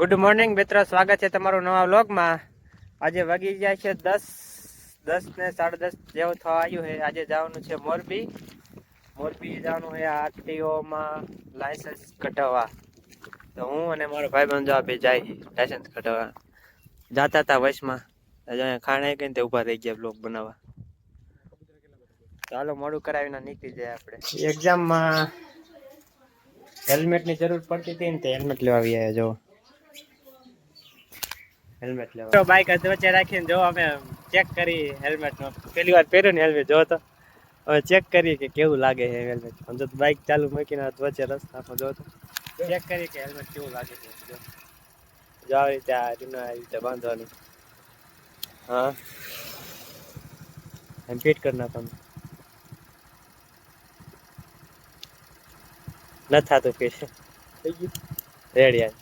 Good morning મિત્રો. સ્વાગત છે તમારું નવા વ્લોગમાં. આજે વાગી જાય છે દસ દસ ને સાડા દસ જેવું થવા આવ્યું છે. આજે જવાનું છે મોરબી. મોરબી જવાનું છે આરટીઓમાં લાયસન્સ કઢાવવા. તો હું અને મારો ભાઈ બંધ આપી જાય લાયસન્સ કઢાવવા. જાતા હતા વશમાં ખાણે કહીને તે ઊભા રહી ગયા બ્લોગ બનાવવા. ચાલો મોડું કરાવીને નીકળી જાય આપણે. એક્ઝામમાં હેલ્મેટની જરૂર પડતી હતી ને તે હેલ્મેટ લેવા આવી આવ્યા, જો. હેલ્મેટ લેવા. બાઇક વચ્ચે રાખીને જો અમે ચેક કરી હેલ્મેટ પેલી વાર પહેર્યો ને હેલ્મેટ જો તો હવે ચેક કરીએ કે કેવું લાગે છે હેલ્મેટ આમ તો બાઇક ચાલુ મૂકીને વચ્ચે રસ્તામાં જો તો ચેક કરીએ કે હેલ્મેટ કેવું લાગે છે. જો. જો આવી રીતે આ રીના આવી રીતે બાંધવાની. હા. એમ ફિટ કરી નાખવાનું ન થતું ફિટ રેડી યાર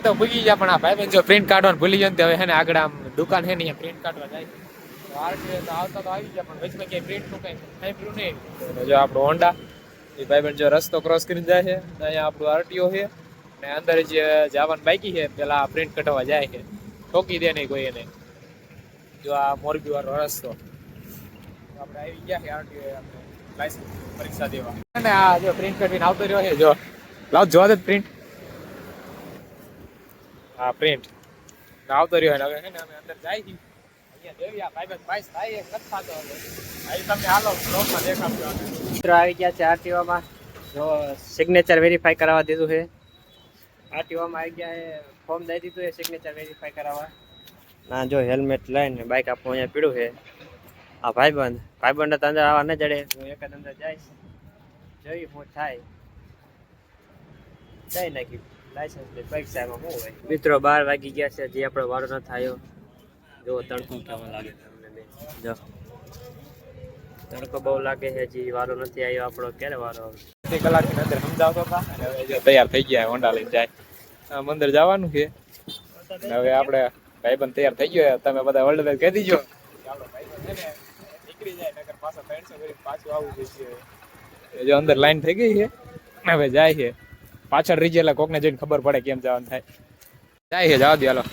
તો ભૂલી ગયા પણ આ ભાઈ જો પ્રિન્ટ કાઢવાનું ભૂલી જાય હવે હેને આગળ આમ દુકાન હે ને રસ્તો ક્રોસ કરીને છે અહીંયા અંદર જે જવાનું બાકી છે, પેલા પ્રિન્ટ કઢાવવા જાય છે. ઠોકી દે નહીં કોઈ એને. જો આ મોરબી વાળો રસ્તો. આપણે આવી ગયા છે આરટીઓ આપણે લાયસન્સ પરીક્ષા દેવા. અને આ જો પ્રિન્ટ કરીને આવતો રહ્યો છે, જો લાવ પ્રિન્ટ હા પ્રિન્ટ આવતો રહ્યો હવે હે ને અમે અંદર જાય છી અહીંયા દેવી આ ભાઈ ભાઈ થાય એક નથી થતો હવે. તમને હાલો બ્લોગમાં દેખાડજો મિત્રો આવી ગયા છે આરટીઓમાં. જો સિગ્નેચર વેરીફાઈ કરાવવા દીધું છે. આરટીઓમાં આવી ગયા એ ફોર્મ દઈ દીધું એ સિગ્નેચર વેરીફાઈ કરાવવા. ના જો હેલ્મેટ લઈને બાઇક આપણું અહીંયા પીડું છે. આ ભાઈબંધ ભાઈબંધ તો અંદર આવવા ન જડે. હું એક જ અંદર જઈશ. જોઈ હું થાય. જઈ નાખી. લાયસન્સ લે પરીક્ષામાં શું હોય? મિત્રો બાર વાગી ગયા છે હજી આપણો વારો ન થયો. જો તડકો કેવો લાગે તમને જો. તડકો બહુ લાગે છે હજી વારો નથી આવ્યો આપણો. ક્યારે વારો આવે અડધી કલાકની અંદર સમજાવતો હતા અને હવે તૈયાર થઈ ગયા હોન્ડા લઈને જાય. મંદિર જવાનું છે. હવે આપણે ભાઈબંધ તૈયાર થઈ ગયો તમે બધા વર્લ્ડ કહી દીજો. નીકળી જાય નગર પાછો ત્રણસો પાછું આવવું જોઈએ જો અંદર લાઈન થઈ ગઈ છે. હવે જાય છે. પાછળ રીજે એટલે કોકને જઈને ખબર પડે કેમ જવાનું થાય. જાય છે, જવા દે, હાલો.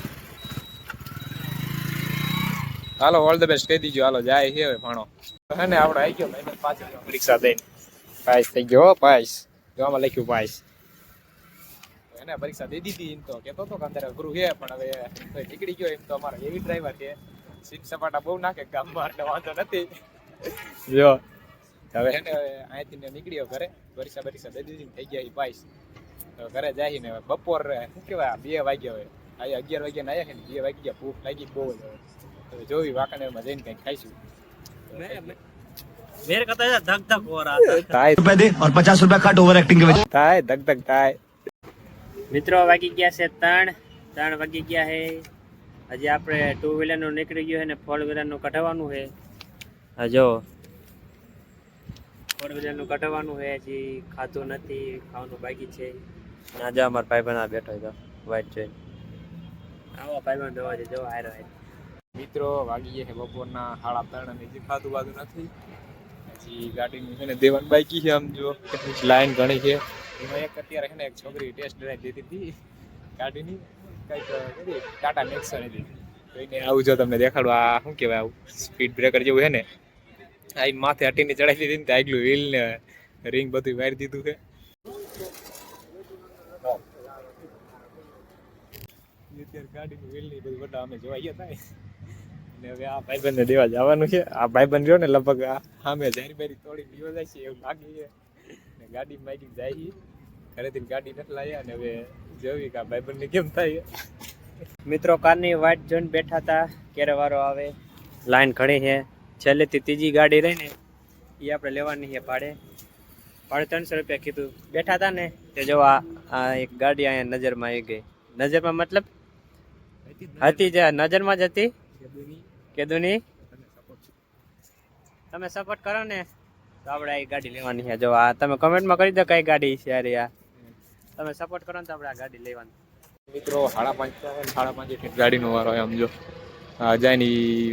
હાલો ઓલ ધ બેસ્ટ કહી દીજો. હાલો, જાય છે હવે ભણો. હે ને આપણે આવી ગયો, ભાઈ પાછળ પરીક્ષા દઈને. પાસ થઈ ગયો પાસ. જોવામાં લખ્યું, પાસ. એને પરીક્ષા દે દીધી એમ તો કેતો તો કે અંદર ગુરુ છે, પણ હવે નીકળી ગયો એમ તો અમારો એવી ડ્રાઈવર છે. સીટ સપાટા બહુ નાખે ગામમાં એટલે વાંધો નથી. જો, હવે એને અહીંથી નીકળ્યો ઘરે, પરીક્ષા પરીક્ષા દે દીધી થઈ ગયા એ પાસ. ઘરે જાય ને બપોર શું કહેવાય બે વાગ્યા હોય. આજે અગિયાર વાગ્યા ના આવ્યા બે વાગી ગયા ભૂખ લાગી બહુ હવે. જોવી વાંકાને જઈને કંઈક ખાઈશું. મિત્રો વાગી ગયા છે ત્રણ. ત્રણ વાગી ગયા હે આજે આપણે ટુ વ્હીલરનું નીકળી ગયું હે ને ફોર વ્હીલરનું કઢાવવાનું હે હા ફોર વ્હીલરનું કઢાવવાનું હે હજી ખાધું નથી ખાવાનું બાકી છે. ના જો અમારો ભાઈબંધ આ બેઠો હતો વાઈટ જોઈ આવો ભાઈબંધ જોવા જો હારો મિત્રો, વાગી ગયા છે બપોરના સાડા ત્રણ અને હજી ખાધું બાધું નથી. હજી ગાડીની છે ને દેવાની બાઈકી છે આમ જો. લાઈન ઘણી છે. એમાં એક અત્યારે છે ને એક છોકરી ટેસ્ટ ડ્રાઈવ દીધી હતી ગાડીની. કંઈક ટાટા નેક્સન એને આવું જો તમને દેખાડું. આ શું કહેવાય, આવું સ્પીડ બ્રેકર જેવું છે ને. આ માથે હટીને ચડાવી દીધી ને આગલું વ્હીલ ને રિંગ બધું વારી દીધું છે. અત્યારે ગાડીનું વ્હીલની બધું બધા અમે જોવા ગયા હતા અને હવે આ ભાઈબંધને દેવા જવાનું છે. આ ભાઈબંધ રહ્યો ને લગભગ સામે જારી બારી તોડી દીવો જાય છે એવું લાગે છે. ને ગાડી માગી જાય છે ઘરેથી ગાડી નથી લાવ્યા અને હવે જોવી કે આ ભાઈબંધને કેમ થાય. મિત્રો, કારની વાટ જોઈને બેઠા હતા ક્યારે વારો આવે? લાઈન ઘણી છે. છેલ્લેથી ત્રીજી ગાડી રહીને એ આપણે લેવાની છે ભાડે. ભાડે ત્રણસો રૂપિયા કીધું. બેઠા હતા ને. તે જો આ એક ગાડી અહીંયા નજરમાં આવી ગઈ. નજરમાં મતલબ હતી જે નજરમાં જ હતી? કેદુની? તમે સપોર્ટ કરો ને. તો આપણે આ ગાડી લેવાની છે. જો આ તમે કમેન્ટમાં કરી દો કઈ ગાડી છે અરે આ. તમે સપોર્ટ કરો ને તો આપણે આ ગાડી લેવાની. મિત્રો સાડા પાંચ સાડા પાંચે ગાડીનો વારો હોય સમજો હા જાય ને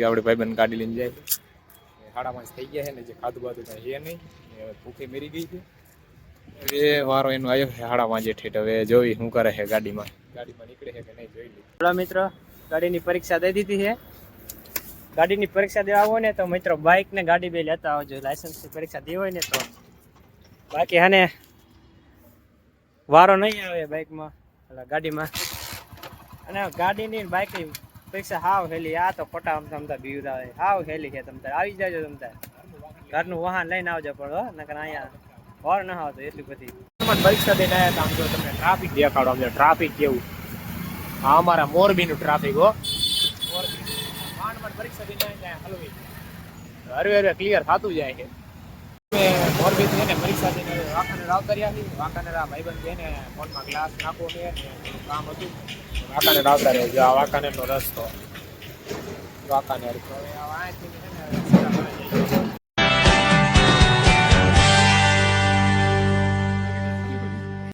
આપણે ભાઈબંધ ગાડી લઈને જાય. સાડા પાંચ થઈ ગયા છે ને, જે ખાધું બાધું કાંઈ છે નહીં. ભૂખે મેરી ગઈ છે. હવે વારો એનો આવ્યો છે સાડા પાંચે ઠેઠ. હવે જોઈ શું કરે છે ગાડીમાં. ગાડીમાં નીકળે છે કે નહીં જોઈ લઈએ. થોડા મિત્રો, ગાડીની પરીક્ષા દઈ દીધી છે. ગાડીની પરીક્ષા દેવા હોય ને તો મિત્રો બાઇક ને ગાડી બે લેતા આવજો. લાયસન્સની પરીક્ષા દેવી હોય ને તો. બાકી હાને વારો નહીં આવે બાઇકમાં એટલે ગાડીમાં. અને ગાડીની બાઇકની પરીક્ષા હાવ હેલી. આ તો ખોટા આમ તમતા બીવ આવે હાવ હેલી છે તમતા આવી જાજો તમતા ઘરનું વાહન લઈને આવજો હો, નકર અહીંયા વાર ન આવતો એટલી બધી. પરીક્ષા દઈને આવ્યા હતા આમ જો તમને ટ્રાફિક દેખાડો, આમ ટ્રાફિક કેવું આ અમારા મોરબીનું ટ્રાફિક હો. પરીક્ષા દઈને હરવે હરવે ક્લિયર થતું જાય છે. મેં મોરબી થી એને પરીક્ષા દઈને વાંકાને રાવ કર્યા છીએ. વાંકાને આ ભાઈબંધ છે ને ફોનમાં ગ્લાસ નાખવો છે કામ હતું. વાંકાને રાવ રહ્યો જો આ વાંકાનેરનો રસ્તો. વાંકાનેર